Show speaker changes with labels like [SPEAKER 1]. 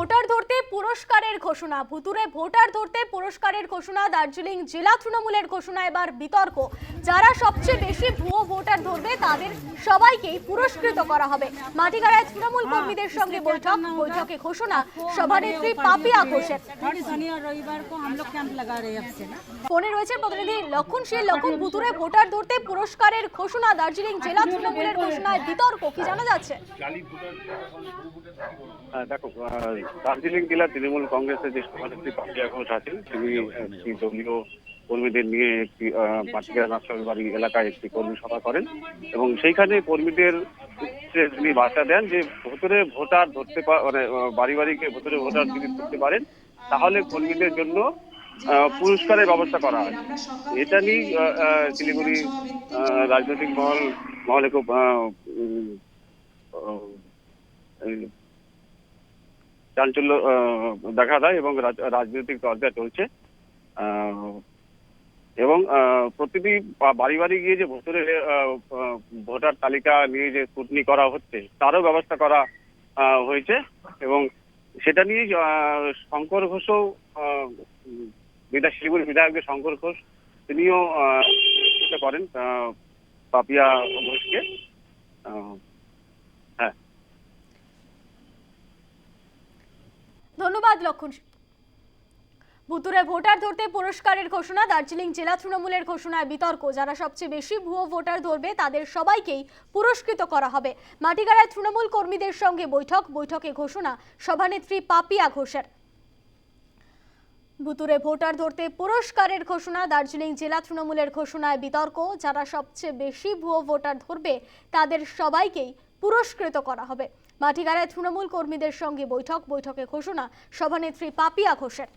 [SPEAKER 1] Voter ধরতে পুরস্কারের ঘোষণা। ভুতুরে ভোটার ধরতে পুরস্কারের ঘোষণা দার্জিলিং জেলা তৃণমূলের ঘোষণা এবার বিতর্ক। যারা সবচেয়ে বেশি ভুয়ো ভোটার ধরবে তাদের সবাইকেই পুরস্কৃত করা হবে। মাটিগাড়ায় তৃণমূল কর্মীদের সঙ্গে বৈঠক। বৈঠকে ঘোষণা সভানেত্রী পাপিয়া ঘোষের। ফোনে রয়েছে প্রতিনিধি লক্ষণ সেই লক্ষণ ভুতুরে ভোটার ধরতে পুরস্কারের ঘোষণা দার্জিলিং জেলা তৃণমূলের ঘোষণায় বিতর্ক। কি জানা যাচ্ছে?
[SPEAKER 2] দেখো দার্জিলিং জেলা তৃণমূল কংগ্রেসের যে সভানেত্রী পাপিয়া ঘোষ আছেন, তিনি একটি দলীয় কর্মীদের নিয়ে একটি নার্সারি বাড়ি এলাকায় একটি কর্মী সভা করেন এবং সেইখানে কর্মীদের তিনি বার্তা দেন যে ভোটরে ভোটার ধরতে মানে বাড়ি বাড়ি গিয়ে ভোটরে যদি ধরতে পারেন, তাহলে কর্মীদের জন্য পুরস্কারের ব্যবস্থা করা হয়। এটা নিয়ে শিলিগুড়ি রাজনৈতিক মহল, মহলে খুব চাঞ্চল্য দেখা দেয় এবং রাজ- রাজনৈতিক চর্চা চলছে। এবং প্রতিটি বাড়ি বাড়ি গিয়ে যে ভোটারের ভোটার তালিকা নিয়ে যে স্কুটনি করা হচ্ছে, তারও ব্যবস্থা করা হয়েছে। এবং সেটা নিয়ে শঙ্কর ঘোষও বিধায়ক, শিলিগুড়ি বিধায়ক যে শঙ্কর ঘোষ, তিনিও করেন পাপিয়া ঘোষকে আহ, হ্যাঁ
[SPEAKER 1] ধন্যবাদ, লক্ষণ ভুতুরে ভোটার ধরতে পুরস্কারের ঘোষণা, দার্জিলিং জেলা তৃণমূলের ঘোষণায় বিতর্ক। যারা সবচেয়ে বেশি ভুয়ো ভোটার ধরবে, তাদের সবাইকেই পুরস্কৃত করা হবে। মাটিগাড়ায় তৃণমূল কর্মীদের সঙ্গে বৈঠক, বৈঠকে ঘোষণা, সভানেত্রী পাপিয়া ঘোষের। ভুতুরে ভোটার ধরতে পুরস্কারের ঘোষণা, দার্জিলিং জেলা তৃণমূলের ঘোষণায় বিতর্ক। যারা সবচেয়ে বেশি ভুয়ো ভোটার ধরবে, তাদের সবাইকেই পুরস্কৃত করা হবে। মাটিগাড়ায় তৃণমূল কর্মীদের সঙ্গে বৈঠক বৈঠকে ঘোষণা সভানেত্রী পাপিয়া ঘোষের।